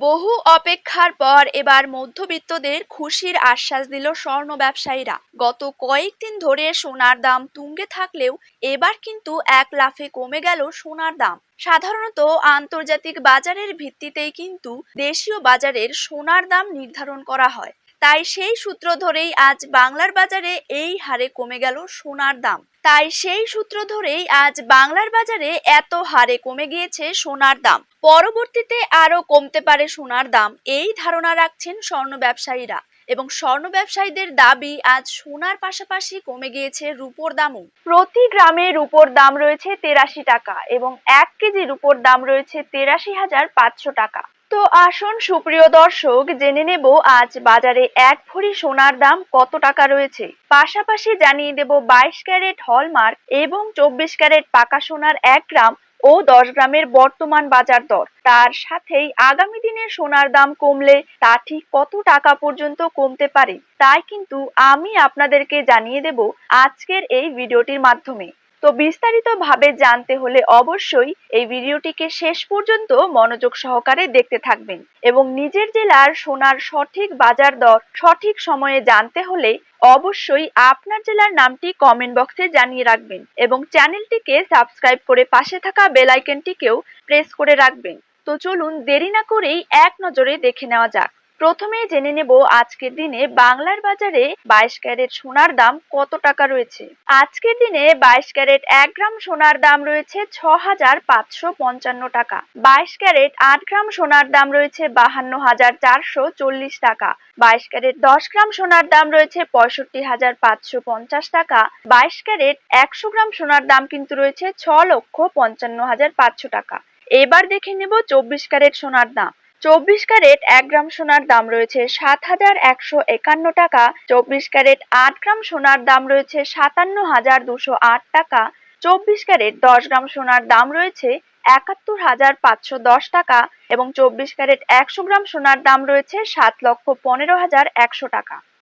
বহু অপেক্ষার পর এবার মধ্যবিত্তদের খুশির আশ্বাস দিল স্বর্ণ ব্যবসায়ীরা। গত কয়েকদিন ধরে সোনার দাম তুঙ্গে থাকলেও এবার কিন্তু এক লাফে কমে গেল সোনার দাম। সাধারণত আন্তর্জাতিক বাজারের ভিত্তিতেই কিন্তু দেশীয় বাজারের সোনার দাম নির্ধারণ করা হয়। তাই সেই সূত্র ধরেই আজ বাংলার বাজারে এই হারে কমে গেল সোনার দাম। তাই সেই সূত্র ধরেই আজ বাংলার বাজারে এত হারে কমে গিয়েছে সোনার দাম। পরবর্তীতে আরও কমতে পারে সোনার দাম, এই ধারণা রাখছেন স্বর্ণ ব্যবসায়ীরা। এবং স্বর্ণ ব্যবসায়ীদের দাবি আজ সোনার পাশাপাশি কমে গিয়েছে রূপোর দামও। প্রতি গ্রামে রূপোর দাম রয়েছে তেরাশি টাকা এবং এক কেজি রূপোর দাম রয়েছে তেরাশি হাজার পাঁচশো টাকা। তো আসুন সুপ্রিয় দর্শক, জেনে নেব আজ বাজারে এক ভরি সোনার দাম কত টাকা রয়েছে। পাশাপাশি জানিয়ে দেব বাইশ ক্যারেট হলমার্ক এবং চব্বিশ ক্যারেট পাকা সোনার এক গ্রাম ও দশ গ্রামের বর্তমান বাজার দর। তার সাথেই আগামী দিনে সোনার দাম কমলে তা ঠিক কত টাকা পর্যন্ত কমতে পারে, তাই কিন্তু আমি আপনাদেরকে জানিয়ে দেব আজকের এই ভিডিওটির মাধ্যমে। তো বিস্তারিতভাবে জানতে হলে অবশ্যই এই ভিডিওটিকে শেষ পর্যন্ত মনোযোগ সহকারে দেখতে থাকবেন এবং নিজের জেলার সোনার সঠিক বাজার দর সঠিক সময়ে জানতে হলে অবশ্যই আপনার জেলার নামটি কমেন্ট বক্সে জানিয়ে রাখবেন এবং চ্যানেলটিকে সাবস্ক্রাইব করে পাশে থাকা বেল আইকনটিকেও প্রেস করে রাখবেন। তো চলুন দেরি না করেই এক নজরে দেখে নেওয়া যাক। প্রথমে জেনে নেব আজকের দিনে বাংলার বাজারে বাইশ ক্যারেট সোনার দাম কত টাকা রয়েছে। আজকের দিনে বাইশ ক্যারেট এক গ্রাম সোনার দাম রয়েছে ছ হাজার পাঁচশো পঞ্চান্ন টাকা। বাইশ ক্যারেট আট গ্রাম সোনার দাম রয়েছে বাহান্ন হাজার চারশো চল্লিশ টাকা। বাইশ ক্যারেট দশ গ্রাম সোনার দাম রয়েছে পঁয়ষট্টি হাজার পাঁচশো পঞ্চাশ টাকা। বাইশ ক্যারেট একশো গ্রাম সোনার দাম কিন্তু রয়েছে ছ লক্ষ পঞ্চান্ন হাজার পাঁচশো টাকা। এবার দেখে নেব চব্বিশ ক্যারেট সোনার দাম। চব্বিশ ক্যারেট এক গ্রাম সোনার দাম রয়েছে সাত হাজার একশো একান্ন টাকা। চব্বিশ ক্যারেট আট গ্রাম সোনার দাম রয়েছে সাতান্ন হাজার দুশো আট টাকা। চব্বিশ ক্যারেট দশ গ্রাম সোনার দাম রয়েছে একাত্তর হাজার পাঁচশো দশ টাকা এবং চব্বিশ ক্যারেট একশো গ্রাম সোনার দাম রয়েছে সাত লক্ষ পনেরো হাজার একশো টাকা।